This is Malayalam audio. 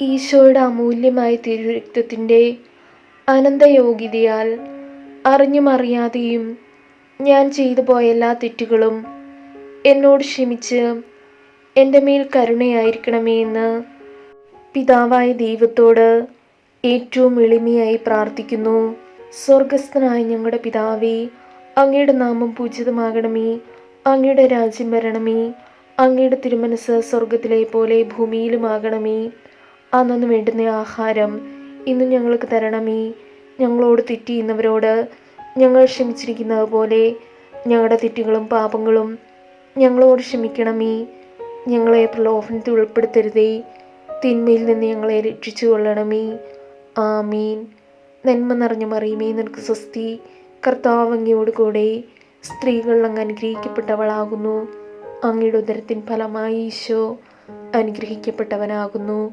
ഈശോയുടെ അമൂല്യമായ തിരുരക്തത്തിന്റെ അനന്തയോഗ്യതയാൽ അറിഞ്ഞും അറിയാതെയും ഞാൻ ചെയ്തു പോയ എല്ലാ തെറ്റുകളും എന്നോട് ക്ഷമിച്ച് എന്റെ മേൽ കരുണയായിരിക്കണമേ എന്ന് പിതാവായ ദൈവത്തോട് ഏറ്റവും എളിമയായി പ്രാർത്ഥിക്കുന്നു. സ്വർഗസ്ഥനായ ഞങ്ങളുടെ പിതാവേ അങ്ങയുടെ നാമം പൂജിതമാകണമേ. അങ്ങയുടെ രാജ്യം വരണമേ. അങ്ങയുടെ തിരുമനസ് സ്വർഗത്തിലെ പോലെ ഭൂമിയിലുമാകണമേ. അന്നു വേണ്ടുന്ന ആഹാരം ഇന്നും ഞങ്ങൾക്ക് തരണം ഈ ഞങ്ങളോട് തെറ്റിയുന്നവരോട് ഞങ്ങൾ ക്ഷമിച്ചിരിക്കുന്നത് പോലെ ഞങ്ങളുടെ തെറ്റുകളും പാപങ്ങളും ഞങ്ങളോട് ക്ഷമിക്കണമേ. ഞങ്ങളെ പ്രലോഭനത്തിൽ ഉൾപ്പെടുത്തരുതേ. തിന്മയിൽ നിന്ന് ഞങ്ങളെ രക്ഷിച്ചു കൊള്ളണമേ. ആമീൻ. നന്മ നിറഞ്ഞ മറിയുമേ നിനക്ക് സ്വസ്തി. കർത്താവങ്ങിയോട് കൂടെ സ്ത്രീകൾ അങ്ങ് അനുഗ്രഹിക്കപ്പെട്ടവളാകുന്നു. അങ്ങയുടെ ഉദരത്തിൻ ഫലമായി ഈശോ അനുഗ്രഹിക്കപ്പെട്ടവനാകുന്നു.